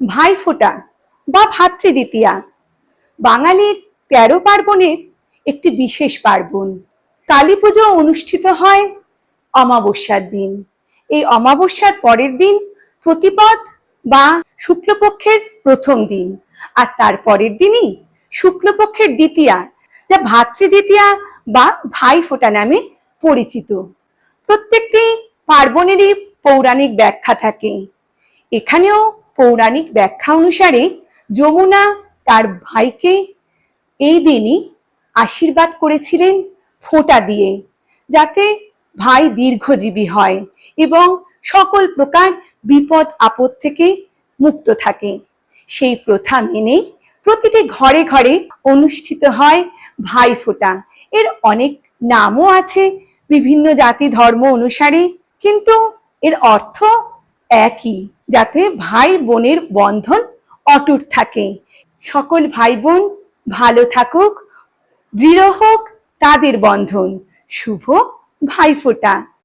ভাইফোঁটা বা ভাতৃদ্বিতীয়া বাঙালির তেরো পার্বণের একটি বিশেষ পার্বণ। কালী পুজো অনুষ্ঠিত হয় অমাবস্যার দিন। এই অমাবস্যার পরের দিন প্রতিপদ বা শুক্লপক্ষের প্রথম দিন। আর তার পরের দিনই শুক্লপক্ষের দ্বিতীয়া, যা ভাতৃদ্বিতীয়া বা ভাইফোঁটা নামে পরিচিত। প্রত্যেকটি পার্বণেরই পৌরাণিক ব্যাখ্যা থাকে। এখানেও পৌরাণিক ব্যাখ্যা অনুসারে যমুনা তার ভাইকে এই দিনই আশীর্বাদ করেছিলেন ফোঁটা দিয়ে, যাতে ভাই দীর্ঘজীবী হয় এবং সকল প্রকার বিপদ আপদ থেকে মুক্ত থাকে। সেই প্রথা মেনেই প্রতিটি ঘরে ঘরে অনুষ্ঠিত হয় ভাই ভাইফোঁটা এর অনেক নামও আছে বিভিন্ন জাতি ধর্ম অনুসারে, কিন্তু এর অর্থ একই, যাতে ভাই বোনের বন্ধন অটুট থাকে। সকল ভাই বোন ভালো থাকুক, দৃঢ় হোক তাদের বন্ধন। শুভ ভাইফোঁটা।